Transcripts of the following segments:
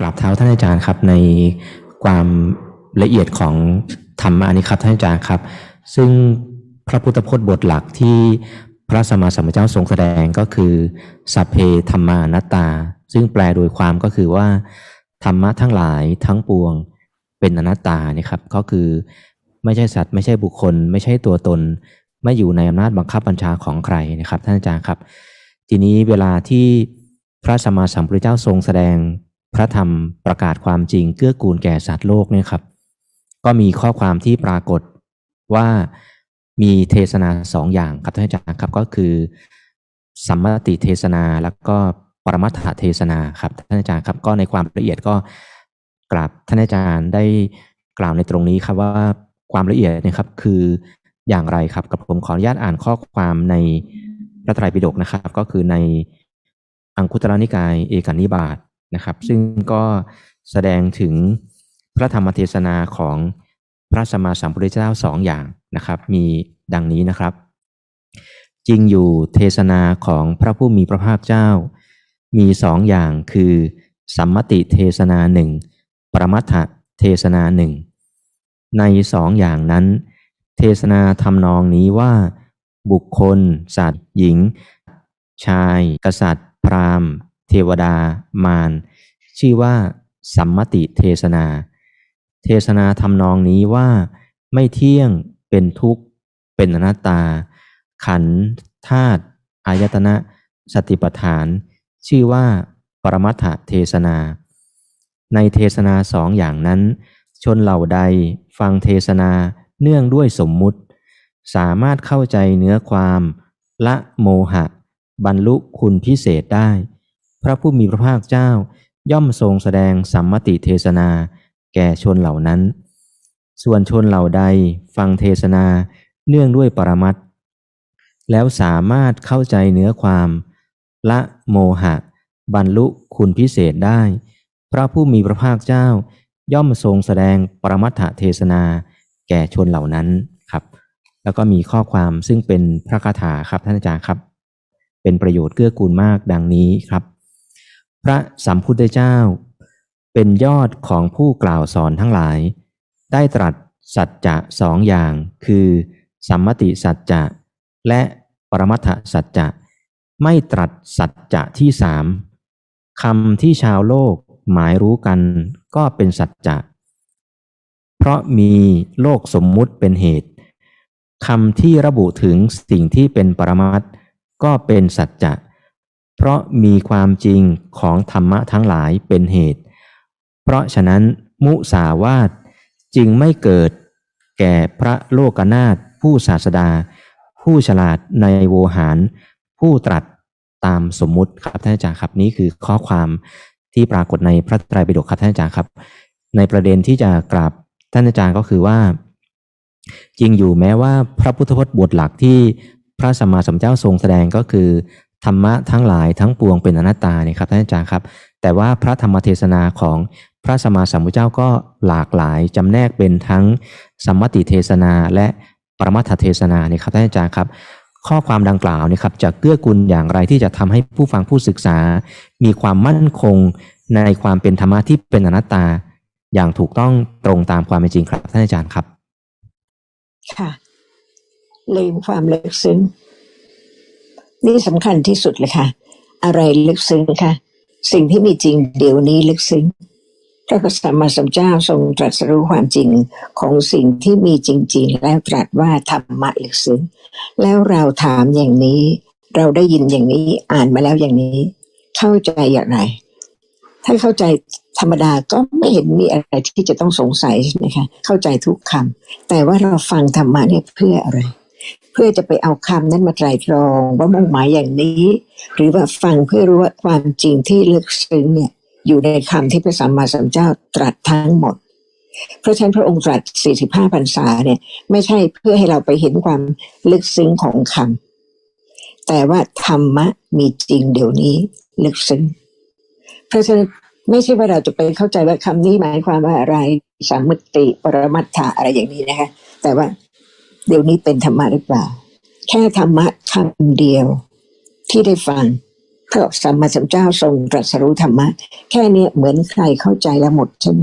กราบเท้าท่านอาจารย์ครับในความละเอียดของธรรมะนี้ครับท่านอาจารย์ครับ ซึ่งพระพุทธพจน์บทหลักที่พระสมมาสัมพุทธเจ้าทรงแสดงก็คือสัพเพธรรมานัตตา ซึ่งแปลโดยความก็คือว่า ธรรมะทั้งหลายทั้งปวงเป็นอนัตตานี่ครับก็คือไม่ใช่สัตว์ไม่ใช่บุคคล ไม่ใช่ตัวตน ไม่อยู่ในอำนาจบังคับบัญชาของใครนะครับ ท่านอาจารย์ครับ ทีนี้เวลาที่พระสมมาสัมพุทธเจ้าทรงแสดง พระธรรมประกาศความจริงเกื้อกูลแก่สัตว์โลกเนี่ยครับ ก็มีข้อความที่ปรากฏว่ามีเทศนาสองอย่างครับท่านอาจารย์ครับก็คือ สัมมติเทศนาแล้วก็ปรมัตถเทศนาครับท่านอาจารย์ครับก็ในความละเอียดก็กราบท่านอาจารย์ได้กล่าวในตรงนี้ครับว่าความละเอียดเนะครับคืออย่างไรครับกับผมขออนุญาตอ่านข้อความในพระไตรปิฎกนะครับ ก็คือในอังคุตรนิกายเอกนิบาต นะครับ ซึ่งก็แสดงถึงพระธรรมเทศนาของพระสัมมาสัมพุทธเจ้าสองอย่างนะครับ มีดังนี้นะครับ จริงอยู่เทศนาของพระผู้มีพระภาคเจ้า มีสองอย่างคือสัมมติเทศนาหนึ่งปรมัตถเทศนาหนึ่งในสองอย่างนั้น เทศนาทำนองนี้ว่าบุคคล สัตว์ หญิง ชาย กษัตริย์ พราหมณ์ เทวดามารชื่อว่า สัมมติเทศนา เทศนาทำนองนี้ว่าไม่เที่ยงเป็นทุกข์ เป็นอนัตตา ขันธาตุอายตนะสติปัฏฐาน ชื่อว่า ปรมัตถเทศนา ในเทศนาสองอย่างนั้น ชนเหล่าใดฟังเทศนาเนื่องด้วยสมมุติ สามารถเข้าใจเนื้อความ ละโมหะ บรรลุคุณพิเศษได้ พระผู้มีพระภาคเจ้า ย่อมทรงแสดงสัมมติเทศนา แก่ชนเหล่านั้น ส่วนชนเหล่าใดฟังเทศนาเนื่องด้วยปรมัตถ์แล้วสามารถเข้าใจเนื้อความ ละโมหะ บรรลุคุณพิเศษได้ พระผู้มีพระภาคเจ้า ย่อมทรงแสดงปรมัตถเทศนา แก่ชนเหล่านั้นครับ แล้วก็มีข้อความซึ่งเป็นพระคาถาครับท่านอาจารย์ครับ เป็นประโยชน์เกื้อกูลมากดังนี้ครับ พระสัมพุทธเจ้า เป็นยอดของผู้กล่าวสอนทั้งหลาย ได้ตรัสสัจจะสองอย่าง คือสัมมติสัจจะและปรมัตถสัจจะไม่ตรัสสัจจะที่สามคำที่ชาวโลกหมายรู้กันก็เป็นสัจจะ เพราะมีโลกสมมุติเป็นเหตุคำที่ระบุถึงสิ่งที่เป็นปรมัตก็เป็นสัจจะ เพราะมีความจริงของธรรมะทั้งหลายเป็นเหตุ เพราะฉะนั้นมุสาวาทจึงไม่เกิดแก่พระโลกนาถผู้ศาสดา ผู้ฉลาดในโวหาร ผู้ตรัสตามสมมุติครับท่านอาจารย์ครับนี้คือข้อความที่ปรากฏในพระไตรปิฎกครับท่านอาจารย์ครับ ในประเด็นที่จะกราบท่านอาจารย์ก็คือว่า จริงอยู่แม้ว่าพระพุทธพจน์บทหลักที่พระสัมมาสัมพุทธเจ้าทรงแสดงก็คือ ธรรมะทั้งหลายทั้งปวงเป็นอนัตตาเนี่ยครับท่านอาจารย์ครับ แต่ว่าพระธรรมเทศนาของพระสมมาสัมพุทธเจ้าก็หลากหลายจำแนกเป็นทั้งสมมติเทศนาและปรมัตถเทศนาเนี่ยครับท่านอาจารย์ครับ ข้อความดังกล่าวนี่ครับจะเกื้อกูลอย่างไรที่จะทำให้ผู้ฟังผู้ศึกษา มีความมั่นคงในความเป็นธรรมะที่เป็นอนัตตา อย่างถูกต้องตรงตามความเป็นจริงครับท่านอาจารย์ครับ ค่ะลืมความลึกซึ้ง นี่สำคัญที่สุดเลยค่ะ อะไรลึกซึ้งค่ะ สิ่งที่มีจริงเดี๋ยวนี้ลึกซึ้งพระสัมมาสัมพุทธเจ้าทรงตรัสรู้ความจริงของสิ่งที่มีจริง ๆ แล้วตรัสว่าธรรมะลึกซึ้งแล้วเราถามอย่างนี้ เราได้ยินอย่างนี้อ่านมาแล้วอย่างนี้ เข้าใจอย่างไรถ้าเข้าใจธรรมดาก็ไม่เห็นมีอะไรที่จะต้องสงสัยนะคะเข้าใจทุกคำแต่ว่าเราฟังธรรมะเนี่ยเพื่ออะไร พื่อจะไปเอาคำนั้นมาไตรตรองว่ามุ่งหมายอย่างนี้ หรือว่าฟังเพื่อรู้ว่าความจริงที่ลึกซึ้งเนี่ยอยู่ในคำที่พระสัมมาสัมพุทธเจ้าตรัสทั้งหมด เพราะฉะนั้นพระองค์ตรัส 45พรรษาเนี่ยไม่ใช่เพื่อให้เราไปเห็นความลึกซึ้งของคำแต่ว่าธรรมะมีจริงเดี๋ยวนี้ลึกซึ้ง เพราะฉะนั้นไม่ใช่ว่าเราจะไปเข้าใจว่าคำนี้หมายความว่าอะไรสามมติปรมัตถะอะไรอย่างนี้นะคะ แต่ว่า เดี๋ยวนี้เป็นธรรมะหรือเปล่า แค่ธรรมะคำเดียว ที่ได้ฟังพระสัมมาสัมพุทธเจ้าทรงตรัสรู้ธรรมะ แค่เนี้ยเหมือนใครเข้าใจแล้วหมดใช่ไหม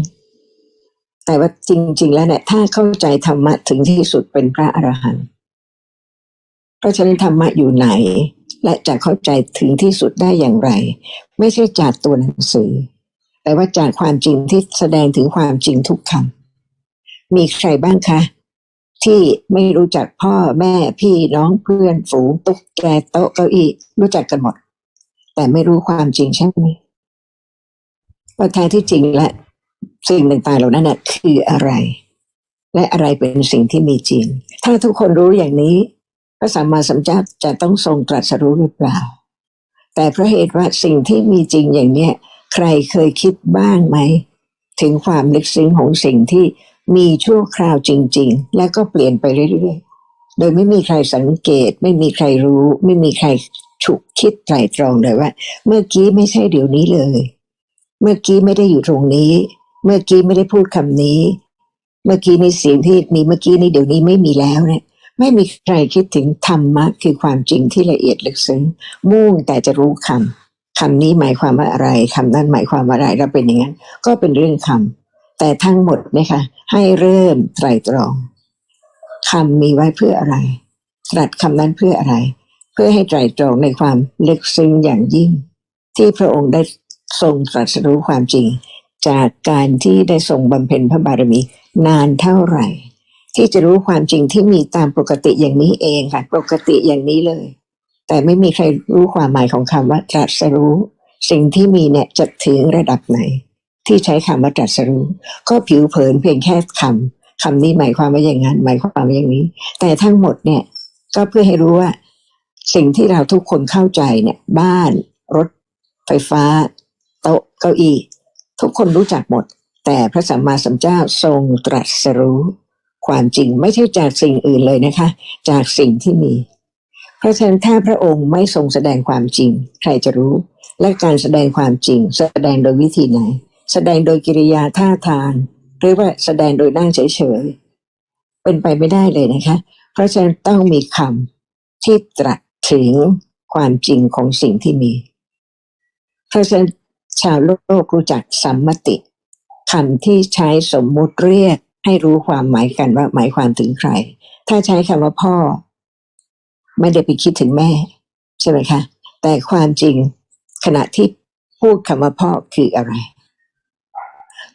แต่ว่าจริง ๆ แล้วเนี่ยถ้าเข้าใจธรรมะถึงที่สุดเป็นพระอรหันต์เพราะฉะนั้นธรรมะอยู่ไหน และจะเข้าใจถึงที่สุดได้อย่างไร ไม่ใช่จากตัวหนังสือ แต่ว่าจากความจริงที่แสดงถึงความจริงทุกคำมีใครบ้างคะ ที่ไม่รู้จักพ่อแม่พี่น้องเพื่อนฝูงตุ๊กแกโต๊ะเก้าอี้รู้จักกันหมด แต่ไม่รู้ความจริงใช่ไหมว่าแท้ที่จริงและ สิ่งต่างๆเหล่านั้นนะคืออะไร และอะไรเป็นสิ่งที่มีจริง ถ้าทุกคนรู้อย่างนี้พระสัมมาสัมพุทธเจ้าจะต้องทรงตรัสรู้หรือเปล่า แต่เพราะเหตุว่าสิ่งที่มีจริงอย่างเนี้ยใครเคยคิดบ้างไหม ถึงความลึกซึ้งของสิ่งที่ มีชั่วคราวจริง ๆ แล้วก็เปลี่ยนไปเรื่อยๆ โดยไม่มีใครสังเกต ไม่มีใครรู้ ไม่มีใครฉุกคิดไตรตรองเลยว่า เมื่อกี้ไม่ใช่เดี๋ยวนี้เลย เมื่อกี้ไม่ได้อยู่ตรงนี้ เมื่อกี้ไม่ได้พูดคำนี้ เมื่อกี้ในเสียงที่มีเมื่อกี้นี้เดี๋ยวนี้ไม่มีแล้วเนี่ยไม่มีใครคิดถึงธรรมะคือความจริงที่ละเอียดลึกซึ้งมุ่งแต่จะรู้คำคำนี้หมายความว่าอะไรคำนั้นหมายความว่าอะไรเราเป็นอย่างนั้น ก็เป็นเรื่องคำ แต่ทั้งหมดนะคะให้เริ่มไตรตรองคำมีไว้เพื่ออะไร ตรัสคำนั้นเพื่ออะไร เพื่อให้ไตรตรองในความลึกซึ้งอย่างยิ่ง ที่พระองค์ได้ทรงตรัสรู้ความจริง จากการที่ได้ทรงบำเพ็ญพระบารมีนานเท่าไหร่ ที่จะรู้ความจริงที่มีตามปกติอย่างนี้เองค่ะ ปกติอย่างนี้เลย แต่ไม่มีใครรู้ความหมายของคำว่าตรัสรู้ สิ่งที่มีเนี่ยจะถึงระดับไหน ที่ใช้คำว่าตรัสรู้ ก็ผิวเผินเพียงแค่คำคำนี้หมายความว่าอย่างนั้นหมายความว่าอย่างนี้ แต่ทั้งหมดเนี่ยก็เพื่อให้รู้ว่า สิ่งที่เราทุกคนเข้าใจเนี่ยบ้าน รถ ไฟฟ้า โต๊ะเก้าอี้ ทุกคนรู้จักหมด แต่พระสัมมาสัมพุทธเจ้าทรงตรัสรู้ความจริงไม่ใช่จากสิ่งอื่นเลยนะคะ จากสิ่งที่มี เพราะฉะนั้นถ้าพระองค์ไม่ทรงแสดงความจริง ใครจะรู้ และการแสดงความจริง แสดงโดยวิธีไหน แสดงโดยกิริยาท่าทางหรือว่าแสดงโดยนั่งเฉยๆ เป็นไปไม่ได้เลยนะคะ เพราะฉะนั้นต้องมีคำที่ตรัสถึงความจริงของสิ่งที่มี เพราะฉะนั้นชาวโลกรู้จักสัมมติคำที่ใช้สมมุติเรียกให้รู้ความหมายกันว่าหมายความถึงใคร ถ้าใช้คำว่าพ่อ ไม่ได้ไปคิดถึงแม่ ใช่ไหมคะ แต่ความจริงขณะที่พูดคำว่าพ่อคืออะไร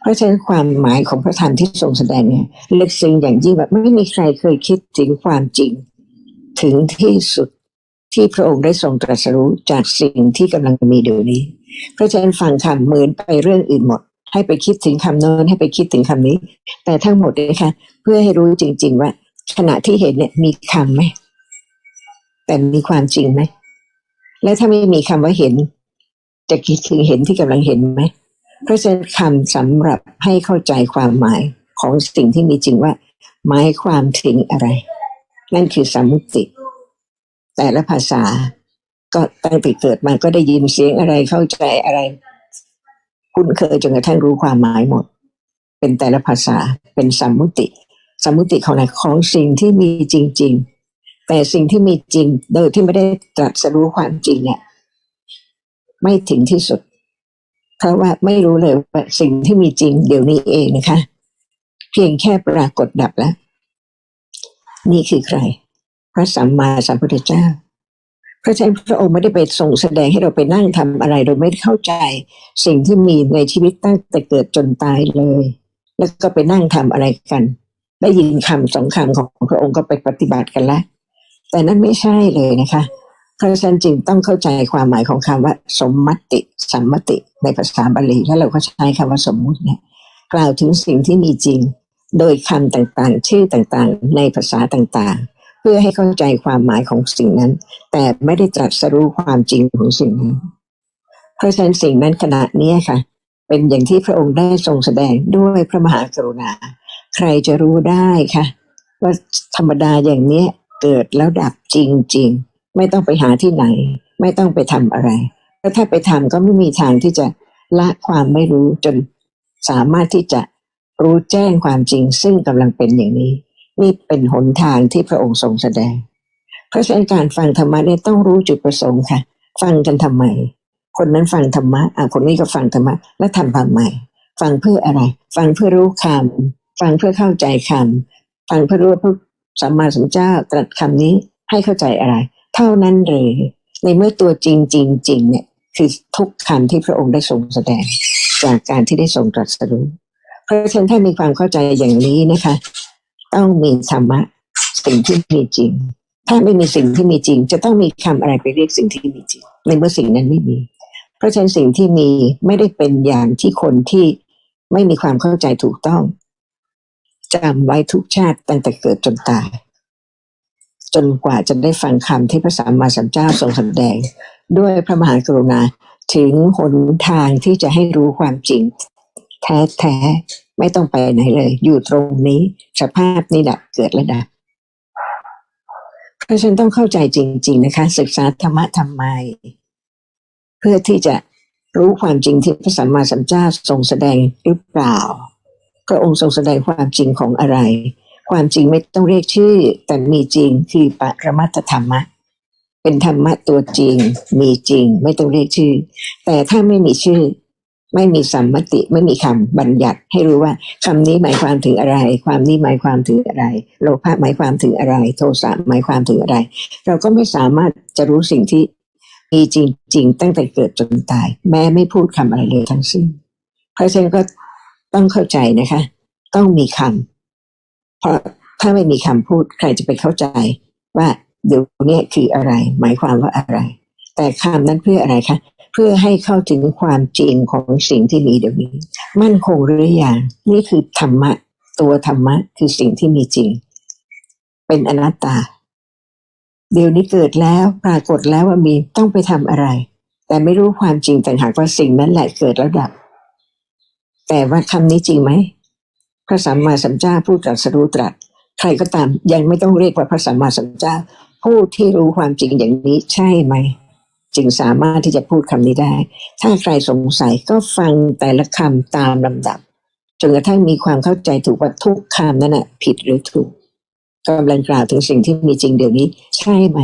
เพราะฉะนั้นความหมายของพระธรรมที่ทรงแสดงเนี่ยลึกซึ้งอย่างยิ่งแบบไม่มีใครเคยคิดถึงความจริง ถึงที่สุดที่พระองค์ได้ทรงตรัสรู้จากสิ่งที่กำลังมีเดี๋ยวนี้ เพราะฉะนั้นฟังคำเหมือนไปเรื่องอื่นหมด ให้ไปคิดถึงคำโน้นให้ไปคิดถึงคำนี้ แต่ทั้งหมดเลยค่ะ เพื่อให้รู้จริง ๆ ว่า ขณะที่เห็นเนี่ยมีคำไหมแต่มีความจริงไหมและถ้าไม่มีคำว่าเห็น จะคิดถึงเห็นที่กำลังเห็นไหม พราะฉะนั้นคำสำหรับให้เข้าใจความหมายของสิ่งที่มีจริงว่า หมายความถึงอะไร นั่นคือสมมุติ แต่ละภาษาก็ตั้งแต่เกิดมาก็ได้ยินเสียงอะไรเข้าใจอะไร คุ้นเคยจนกระทั่งรู้ความหมายหมด เป็นแต่ละภาษาเป็นสมมุติสมมุติของอะไรของสิ่งที่มีจริง ๆ แต่สิ่งที่มีจริงโดยที่ไม่ได้ตรัสรู้ความจริงเนี่ยไม่ถึงที่สุด เพราะว่าไม่รู้เลยว่าสิ่งที่มีจริงเดี๋ยวนี้เองนะคะ เพียงแค่ปรากฏดับแล้ว นี่คือใคร พระสัมมาสัมพุทธเจ้าพระเจ้าพระองค์ไม่ได้ไปทรงแสดงให้เราไปนั่งทำอะไรโดยไม่เข้าใจสิ่งที่มีในชีวิตตั้งแต่เกิดจนตายเลย แล้วก็ไปนั่งทำอะไรกัน ได้ยินคำสองคำของพระองค์ก็ไปปฏิบัติกันแล้วแต่นั่นไม่ใช่เลยนะคะ เพราะฉะนั้นจึงต้องเข้าใจความหมายของคำว่า สมมติสัมมติ ในภาษาบาลีแล้วเราก็ใช้คำว่าสมมุติเนี่ยกล่าวถึงสิ่งที่มีจริง โดยคำต่างๆ ชื่อต่างๆ ในภาษาต่างๆ เพื่อให้เข้าใจความหมายของสิ่งนั้น แต่ไม่ได้ตรัสรู้ความจริงของสิ่งนั้นเพราะฉะนั้นสิ่งนั้นขณะนี้ค่ะ เป็นอย่างที่พระองค์ได้ทรงแสดงด้วยพระมหากรุณา ใครจะรู้ได้ค่ะว่าธรรมดาอย่างเนี้ยเกิดแล้วดับจริงๆ ไม่ต้องไปหาที่ไหน ไม่ต้องไปทำอะไรแล้วถ้าไปทำก็ไม่มีทางที่จะละความไม่รู้จนสามารถที่จะรู้แจ้งความจริงซึ่งกำลังเป็นอย่างนี้ นี่เป็นหนทางที่พระองค์ทรงแสดง เพราะฉะนั้นการฟังธรรมะเนี่ยต้องรู้จุดประสงค์ค่ะ ฟังกันทำไม คนนั้นฟังธรรมะอะคนนี้ก็ฟังธรรมะแล้วทำทำไมฟังเพื่ออะไร ฟังเพื่อรู้คำฟังเพื่อเข้าใจคำฟังเพื่อรู้พระสัมมาสัมพุทธเจ้าตรัสคำนี้ให้เข้าใจอะไร เท่านั้นเลยในเมื่อตัวจริงจริงจริงเนี่ยคือทุกคำที่พระองค์ได้ทรงแสดงจากการที่ได้ทรงตรัสรู้เพราะฉะนั้นถ้ามีความเข้าใจอย่างนี้นะคะ ต้องมีธรรมะสิ่งที่มีจริง ถ้าไม่มีสิ่งที่มีจริง จะต้องมีคำอะไรไปเรียกสิ่งที่มีจริง ในเมื่อสิ่งนั้นไม่มี เพราะฉะนั้นสิ่งที่มีไม่ได้เป็นอย่างที่คนที่ไม่มีความเข้าใจถูกต้องจำไว้ทุกชาติตั้งแต่เกิดจนตาย จนกว่าจะได้ฟังคำที่พระสัมมาสัมพุทธเจ้าทรงแสดง ด้วยพระมหากรุณาถึงหนทางที่จะให้รู้ความจริง แท้แท้ไม่ต้องไปไหนเลย อยู่ตรงนี้สภาพนี้แหละเกิดและดับเพราะฉันต้องเข้าใจจริง ๆ นะคะ ศึกษาธรรมะทำไม เพื่อที่จะรู้ความจริงที่พระสัมมาสัมพุทธเจ้าทรงแสดงหรือเปล่าพระองค์ทรงแสดงความจริงของอะไร ความจริงไม่ต้องเรียกชื่อ แต่มีจริงคือปรมัตถธรรมะ เป็นธรรมะตัวจริง มีจริง ไม่ต้องเรียกชื่อ แต่ถ้าไม่มีชื่อ ไม่มีสัมมติไม่มีคำบัญญัติ ให้รู้ว่าคำนี้หมายความถึงอะไร ความนี้หมายความถึงอะไร โลภะหมายความถึงอะไร โทสะหมายความถึงอะไร เราก็ไม่สามารถจะรู้สิ่งที่มีจริง ๆ ตั้งแต่เกิดจนตาย แม้ไม่พูดคำอะไรเลยทั้งสิ้นเพราะฉะนั้นก็ต้องเข้าใจนะคะ ต้องมีคำ เพราะถ้าไม่มีคำพูดใครจะไปเข้าใจว่าเดี๋ยวนี้คืออะไร หมายความว่าอะไร แต่คำนั้นเพื่ออะไรคะเพื่อให้เข้าถึงความจริงของสิ่งที่มีเดี๋ยวนี้ มั่นคงหรือยังนี่คือธรรมะ ตัวธรรมะคือสิ่งที่มีจริง เป็นอนัตตา เดี๋ยวนี้เกิดแล้วปรากฏแล้วว่ามีต้องไปทำอะไร แต่ไม่รู้ความจริงแต่หากว่าสิ่งนั้นแหละเกิดแล้วดับ แต่ว่าคำนี้จริงไหม พระสัมมาสัมพุทธเจ้าพูดตรัสรู้ตรัส ใครก็ตามยังไม่ต้องเรียกว่าพระสัมมาสัมพุทธเจ้าผู้ที่รู้ความจริงอย่างนี้ใช่ไหม จึงสามารถที่จะพูดคำนี้ได้ ถ้าใครสงสัยก็ฟังแต่ละคำตามลำดับจนกระทั่งมีความเข้าใจถูกว่าทุกคำนั้นน่ะผิดหรือถูกกำลังกล่าวถึงสิ่งที่มีจริงเดี๋ยวนี้ ใช่ไหม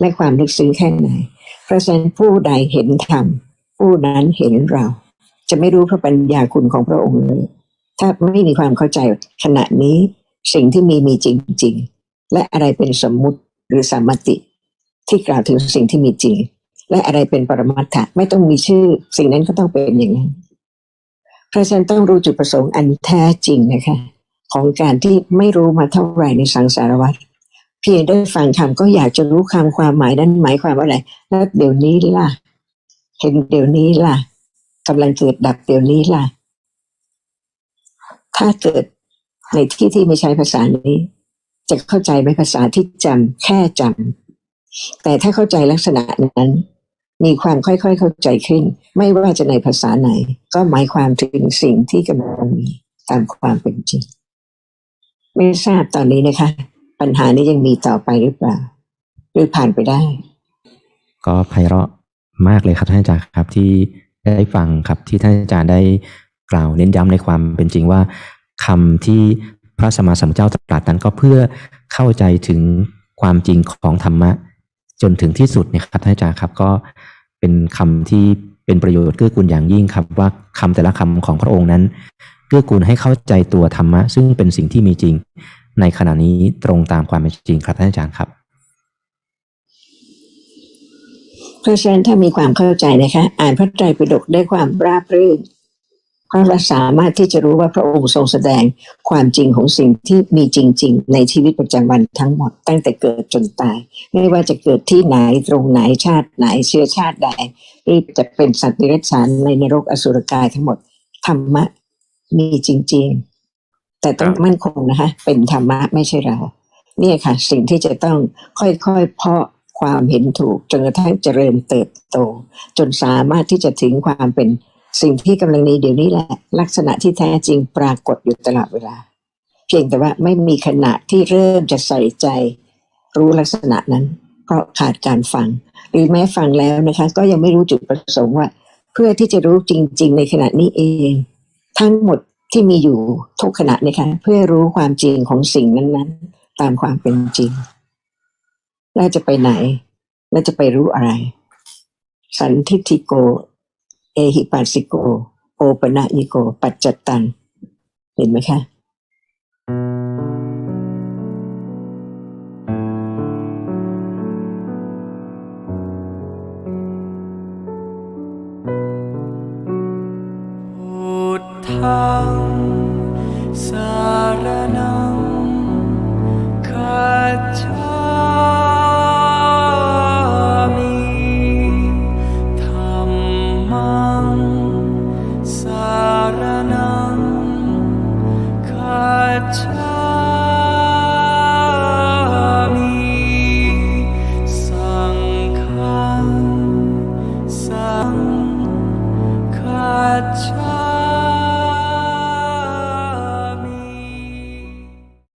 และความลึกซึ้งแค่ไหน เพราะฉะนั้นผู้ใดเห็นธรรมผู้นั้นเห็นเรา จะไม่รู้พระปัญญาคุณของพระองค์เลย ถ้าไม่มีความเข้าใจขณะนี้สิ่งที่มีมีจริง ๆ และอะไรเป็นสมมุติหรือสามมติ ที่กล่าวถึงสิ่งที่มีจริง และอะไรเป็นปรมัตถะไม่ต้องมีชื่อ สิ่งนั้นก็ต้องเป็นอย่างนั้นเพราะฉะนั้นต้องรู้จุดประสงค์อันแท้จริงนะคะ ของการที่ไม่รู้มาเท่าไหร่ในสังสารวัฏเพียงได้ฟังคำก็อยากจะรู้คำความหมายนั้นหมายความว่าอะไรแล้วเดี๋ยวนี้ล่ะ เห็นเดี๋ยวนี้ล่ะกำลังเกิดดับเดี๋ยวนี้ล่ะ ถ้าเกิดในที่ที่ไม่ใช้ภาษานี้ จะเข้าใจไหมภาษาที่จำแค่จำแต่ถ้าเข้าใจลักษณะนั้น มีความค่อยๆเข้าใจขึ้น ไม่ว่าจะในภาษาไหน ก็หมายความถึงสิ่งที่กำลังมีตามความเป็นจริง ไม่ทราบตอนนี้นะคะ ปัญหานี้ยังมีต่อไปหรือเปล่า หรือผ่านไปได้ ก็ไพเราะมากเลยครับท่านอาจารย์ครับที่ได้ฟังครับที่ท่านอาจารย์ได้ กล่าวเน้นย้ำในความเป็นจริงว่าคำที่พระสมมาสัมพุทธเจ้าตรัสนั้นก็เพื่อเข้าใจถึงความจริงของธรรมะ จนถึงที่สุดเนะครับท่านอาจารย์ครับก็เป็นคำที่เป็นประโยชน์เกื้อกูลอย่างยิ่งครับว่าคำแต่ละคำของพระองค์นั้นเกื้อกูลให้เข้าใจตัวธรรมะ ซึ่งเป็นสิ่งที่มีจริง ในขณะนี้ตรงตามความเป็นจริงครับท่านอาจารย์ครับเพราะฉะนั้นถ้ามีความเข้าใจนะคะ อ่านพระไตรปิฎกได้ความราบรื่น เพราะเราสามารถที่จะรู้ว่าพระองค์ทรงแสดงความจริงของสิ่งที่มีจริง ๆ ในชีวิตประจำวันทั้งหมดตั้งแต่เกิดจนตาย ไม่ว่าจะเกิดที่ไหนตรงไหนชาติไหนเชื้อชาติใดหรือจะเป็นสัตว์นิรัจฉานในนรกอสุรกายทั้งหมดธรรมะมีจริง ๆ แต่ต้องมั่นคงนะคะ เป็นธรรมะไม่ใช่เรา เนี่ยค่ะ สิ่งที่จะต้องค่อยๆเพาะความเห็นถูกจนกระทั่งเจริญเติบโต จนสามารถที่จะถึงความเป็น สิ่งที่กำลังมีเดี๋ยวนี้แหละ ลักษณะที่แท้จริงปรากฏอยู่ตลอดเวลา เพียงแต่ว่าไม่มีขณะที่เริ่มจะใส่ใจ รู้ลักษณะนั้น เพราะขาดการฟัง หรือแม้ฟังแล้วนะคะ ก็ยังไม่รู้จุดประสงค์ว่า เพื่อที่จะรู้จริง ๆ ในขณะนี้เอง ทั้งหมดที่มีอยู่ทุกขณะนะคะเพื่อรู้ความจริงของสิ่งนั้นๆ ตามความเป็นจริงแล้วจะไปไหนแล้วจะไปรู้อะไร สันทิติโก เอหิปัสสิโก โอปะนะยิโก ปัจจตัง เห็นไหมคะ